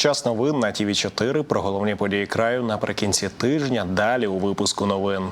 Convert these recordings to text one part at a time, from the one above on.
Час новин на ТІВІ 4 про головні події краю наприкінці тижня. Далі у випуску новин.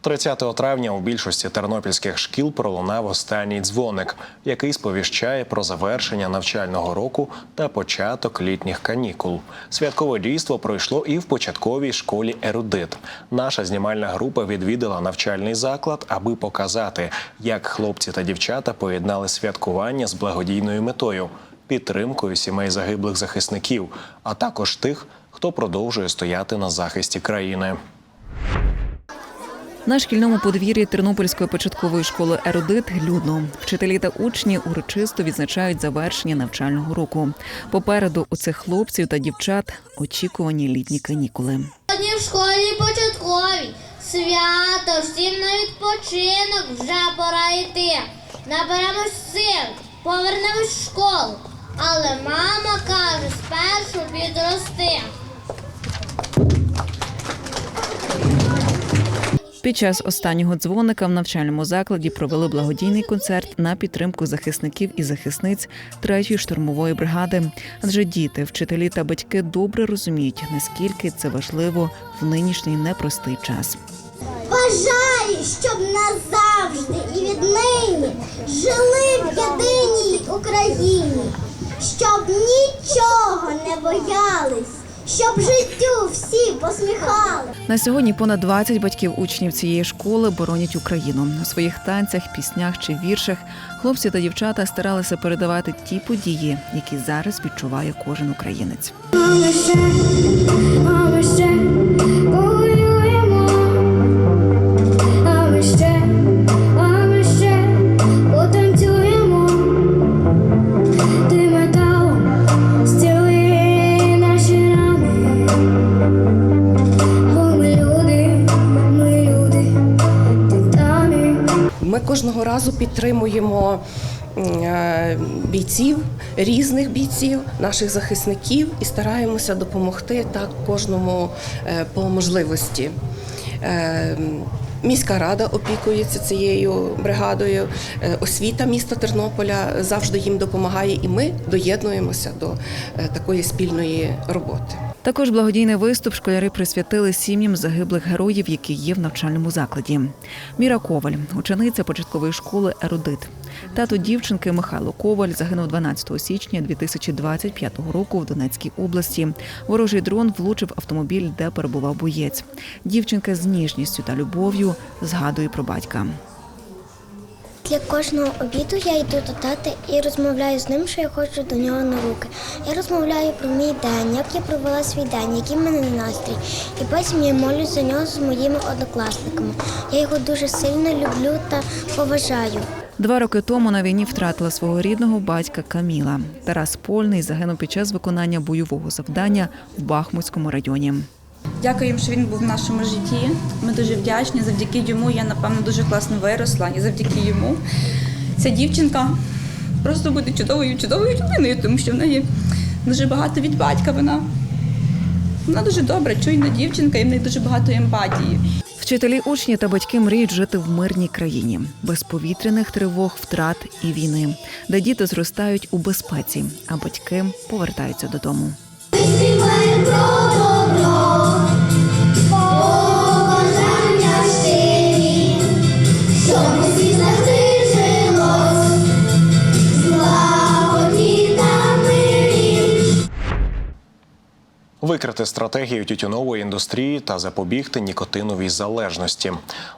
30 травня у більшості тернопільських шкіл пролунав останній дзвоник, який сповіщає про завершення навчального року та початок літніх канікул. Святкове дійство пройшло і в початковій школі Ерудит. Наша знімальна група відвідала навчальний заклад, аби показати, як хлопці та дівчата поєднали святкування з благодійною метою підтримкою сімей загиблих захисників, а також тих, хто продовжує стояти на захисті країни. На шкільному подвір'ї Тернопільської початкової школи Ерудит людно. Вчителі та учні урочисто відзначають завершення навчального року. Попереду у цих хлопців та дівчат очікувані літні канікули. Сьогодні в школі початковій свято, всім на відпочинок вже пора йти. Наберемось сил, повернемось в школу. Але мама каже, спершу підрости. Під час останнього дзвоника в навчальному закладі провели благодійний концерт на підтримку захисників і захисниць третьої штурмової бригади. Адже діти, вчителі та батьки добре розуміють, наскільки це важливо в нинішній непростий час. Бажаю, щоб назавжди і віднині жили в єдиній Україні, щоб нічого не боялись, щоб життю всі посміхали. На сьогодні понад 20 батьків учнів цієї школи боронять Україну у своїх танцях, піснях чи віршах. Хлопці та дівчата старалися передавати ті події, які зараз відчуває кожен українець. Кожного разу підтримуємо е, бійців, різних бійців, наших захисників і стараємося допомогти так кожному е, по можливості. Е, Міська рада опікується цією бригадою, освіта міста Тернополя завжди їм допомагає, і ми доєднуємося до такої спільної роботи. Також благодійний виступ школяри присвятили сім'ям загиблих героїв, які є в навчальному закладі. Міра Коваль, учениця початкової школи Ерудит. Тато дівчинки Михайло Коваль загинув 12 січня 2025 року в Донецькій області. Ворожий дрон влучив автомобіль, де перебував боєць. Дівчинка з ніжністю та любов'ю згадує про батька. Для кожного обіду я йду до тата і розмовляю з ним, що я хочу до нього на руки. Я розмовляю про мій день, як я провела свій день, який в мене настрій. І потім я молюсь за нього з моїми однокласниками. Я його дуже сильно люблю та поважаю. Два роки тому на війні втратила свого рідного батька Каміла. Тарас Польний загинув під час виконання бойового завдання в Бахмутському районі. Дякуємо, що він був в нашому житті. Ми дуже вдячні. Завдяки йому я напевно дуже класно виросла. І завдяки йому ця дівчинка просто буде чудовою, чудовою людиною, тому що в неї дуже багато від батька. Вона, вона дуже добра, чуйна дівчинка, і в неї дуже багато емпатії. Вчителі, учні та батьки мріють жити в мирній країні, без повітряних тривог, втрат і війни, де діти зростають у безпеці, а батьки повертаються додому. Викрити стратегію тютюнової індустрії та запобігти нікотиновій залежності.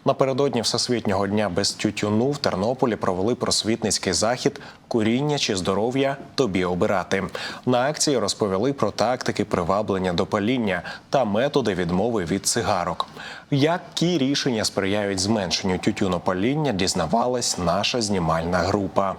Напередодні Всесвітнього дня без тютюну в Тернополі провели просвітницький захід Куріння чи здоров'я тобі обирати. На акції розповіли про тактики приваблення до паління та методи відмови від цигарок. Які рішення сприяють зменшенню тютюнопаління, дізнавалась наша знімальна група.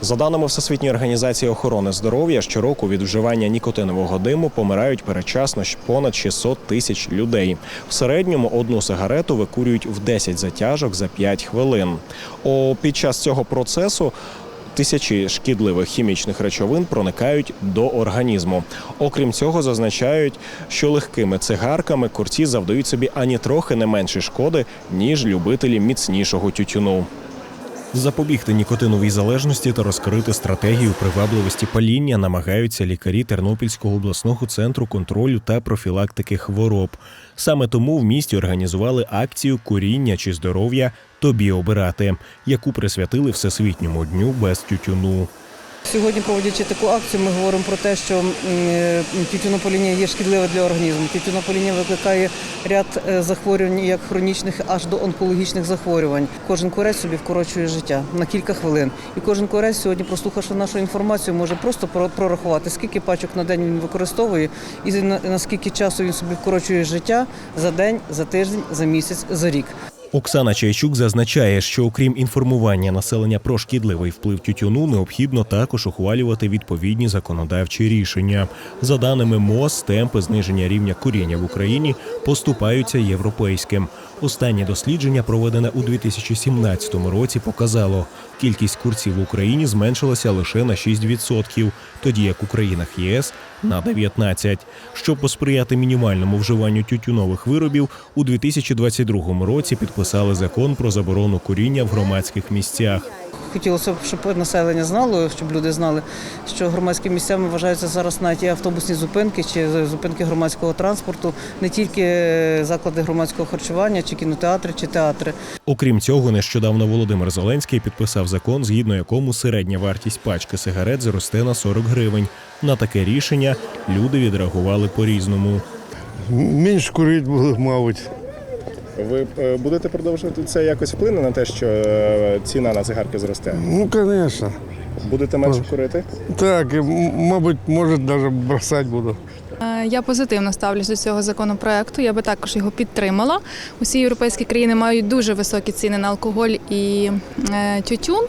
За даними Всесвітньої організації охорони здоров'я, щороку від вживання нікотинового диму помирають передчасно щ- понад 600 тисяч людей. В середньому одну сигарету викурюють в 10 затяжок за 5 хвилин. О, під час цього процесу Тисячі шкідливих хімічних речовин проникають до організму. Окрім цього, зазначають, що легкими цигарками курці завдають собі ані трохи не менше шкоди, ніж любителі міцнішого тютюну. Запобігти нікотиновій залежності та розкрити стратегію привабливості паління намагаються лікарі Тернопільського обласного центру контролю та профілактики хвороб. Саме тому в місті організували акцію Куріння чи здоров'я тобі обирати, яку присвятили Всесвітньому дню без тютюну. Сьогодні, проводячи таку акцію, ми говоримо про те, що е, є шкідливе для організму. Тютюнопаління викликає ряд е, захворювань, як хронічних, аж до онкологічних захворювань. Кожен курець собі вкорочує життя на кілька хвилин. І кожен курець сьогодні, прослухавши нашу інформацію, може просто про- прорахувати, скільки пачок на день він використовує, і на- наскільки часу він собі вкорочує життя за день, за тиждень, за місяць, за рік. Оксана Чайчук зазначає, що окрім інформування населення про шкідливий вплив тютюну, необхідно також ухвалювати відповідні законодавчі рішення. За даними МОЗ, темпи зниження рівня куріння в Україні поступаються європейським. Останнє дослідження, проведене у 2017 році, показало, кількість курців в Україні зменшилася лише на 6%, тоді як у країнах ЄС на 19%. Щоб посприяти мінімальному вживанню тютюнових виробів, у 2022 році підписали закон про заборону куріння в громадських місцях. Хотілося б, щоб населення знало, щоб люди знали, що громадськими місцями вважаються зараз навіть і автобусні зупинки чи зупинки громадського транспорту, не тільки заклади громадського харчування, чи кінотеатри, чи театри. Окрім цього, нещодавно Володимир Зеленський підписав закон, згідно якому середня вартість пачки сигарет зросте на 40 гривень. На таке рішення люди відреагували по-різному. Менш курити були, мабуть. Ви е, будете продовжувати це якось вплине на те, що е, ціна на цигарки зросте? Ну, звісно. Будете менше курити? Так, мабуть, може, навіть бросати буду. Е, Я позитивно ставлюсь до цього законопроекту. Я би також його підтримала. Усі європейські країни мають дуже високі ціни на алкоголь і тютюн.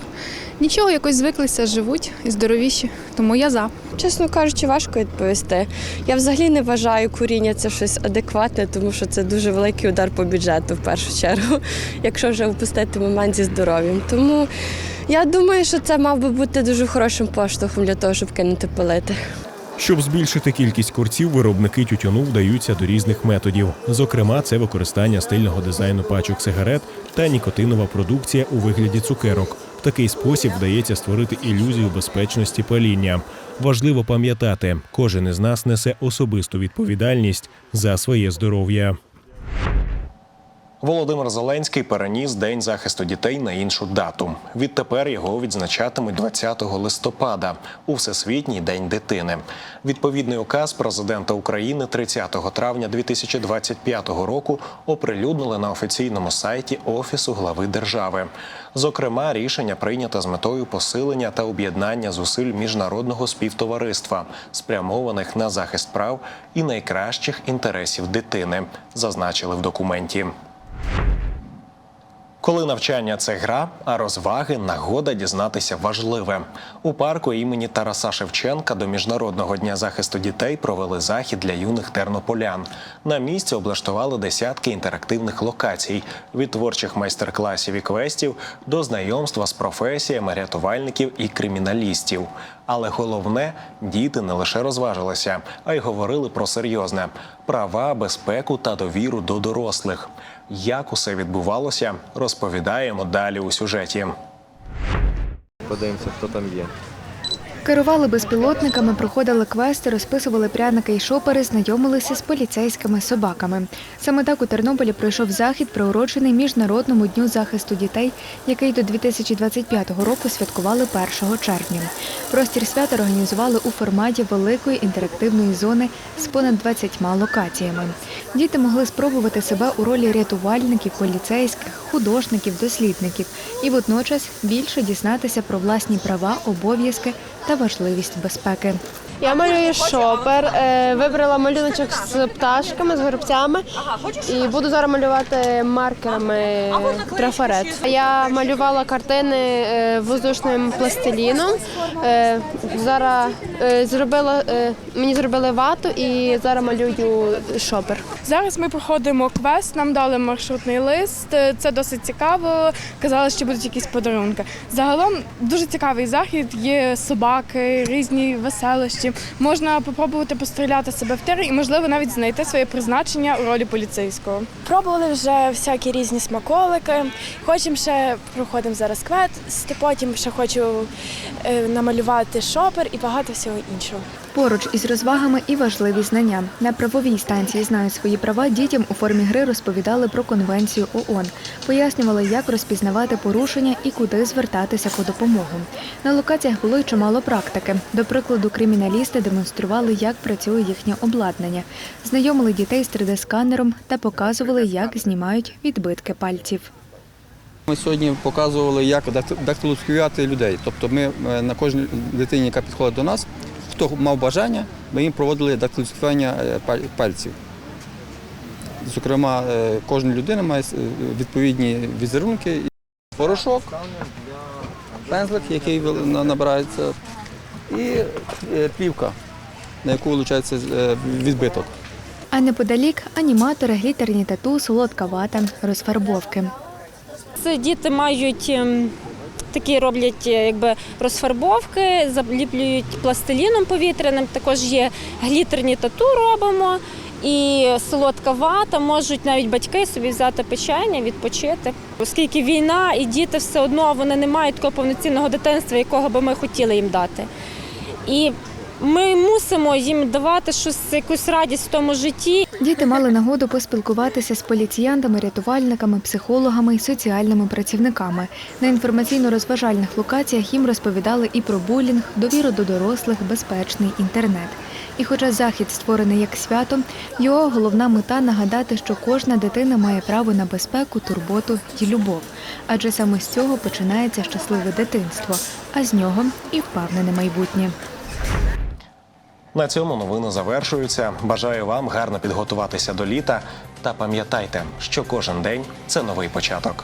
Нічого, якось звиклися, живуть і здоровіші. Тому я за. Чесно кажучи, важко відповісти. Я взагалі не вважаю куріння це щось адекватне, тому що це дуже великий удар по бюджету в першу чергу, якщо вже впустити момент зі здоров'ям. Тому я думаю, що це мав би бути дуже хорошим поштовхом для того, щоб кинути пилити. Щоб збільшити кількість курців, виробники тютюну вдаються до різних методів. Зокрема, це використання стильного дизайну пачок сигарет та нікотинова продукція у вигляді цукерок. Такий спосіб вдається створити ілюзію безпечності паління. Важливо пам'ятати, кожен із нас несе особисту відповідальність за своє здоров'я. Володимир Зеленський переніс День захисту дітей на іншу дату. Відтепер його відзначатимуть 20 листопада у Всесвітній день дитини. Відповідний указ президента України 30 травня 2025 року оприлюднили на офіційному сайті Офісу глави держави. Зокрема, рішення прийнято з метою посилення та об'єднання зусиль міжнародного співтовариства, спрямованих на захист прав і найкращих інтересів дитини, зазначили в документі. Коли навчання це гра, а розваги нагода дізнатися важливе. У парку імені Тараса Шевченка до Міжнародного дня захисту дітей провели захід для юних тернополян. На місці облаштували десятки інтерактивних локацій від творчих майстер-класів і квестів до знайомства з професіями рятувальників і криміналістів. Але головне, діти не лише розважилися, а й говорили про серйозне права, безпеку та довіру до дорослих. Як усе відбувалося, розповідаємо далі у сюжеті. Подивимося, хто там є. Керували безпілотниками, проходили квести, розписували пряники і шопери, знайомилися з поліцейськими собаками. Саме так у Тернополі пройшов захід, приурочений Міжнародному дню захисту дітей, який до 2025 року святкували 1 червня. Простір свята організували у форматі великої інтерактивної зони з понад 20 локаціями. Діти могли спробувати себе у ролі рятувальників, поліцейських, художників, дослідників і водночас більше дізнатися про власні права, обов'язки та важливість безпеки. Я малюю шопер, е, вибрала малюночок з пташками, з горобцями і буду зараз малювати маркерами трафарет. Я малювала картини е, воздушним пластиліном. Е, Зараз е, зробила е, мені зробили вату і зараз малюю шопер. Зараз ми проходимо квест. Нам дали маршрутний лист. Це досить цікаво. Казали, що будуть якісь подарунки. Загалом дуже цікавий захід. Є собаки, різні веселощі. Роботі. Можна спробувати постріляти себе в тир і, можливо, навіть знайти своє призначення у ролі поліцейського. Пробували вже всякі різні смаколики. Хочемо ще проходимо зараз квест, потім ще хочу е, намалювати шопер і багато всього іншого. Поруч із розвагами і важливі знання. На правовій станції знають свої права дітям у формі гри розповідали про конвенцію ООН, пояснювали, як розпізнавати порушення і куди звертатися по допомогу. На локаціях було й чимало практики. До прикладу, криміналісти демонстрували, як працює їхнє обладнання, знайомили дітей з 3D-сканером та показували, як знімають відбитки пальців. Ми сьогодні показували, як дактилоскопіювати людей. Тобто ми е, на кожній дитині, яка підходить до нас, хто мав бажання, ми їм проводили дактилоскопіювання е, пальців. Зокрема, е, кожна людина має е, відповідні візерунки, порошок, пензлик, який набирається, і плівка, на яку вилучається відбиток. А неподалік аніматори, глітерні тату, солодка вата, розфарбовки. Це діти мають ем, такі роблять е, якби розфарбовки, заліплюють пластиліном повітряним. Також є глітерні тату робимо. І солодка вата можуть навіть батьки собі взяти печення, відпочити. Оскільки війна і діти все одно вони не мають такого повноцінного дитинства, якого би ми хотіли їм дати. І ми мусимо їм давати щось, якусь радість в тому житті. Діти мали нагоду поспілкуватися з поліціянтами, рятувальниками, психологами і соціальними працівниками. На інформаційно-розважальних локаціях їм розповідали і про булінг, довіру до дорослих, безпечний інтернет. І хоча захід створений як свято, його головна мета нагадати, що кожна дитина має право на безпеку, турботу і любов. Адже саме з цього починається щасливе дитинство, а з нього і впевнене майбутнє. На цьому новини завершуються. Бажаю вам гарно підготуватися до літа та пам'ятайте, що кожен день це новий початок.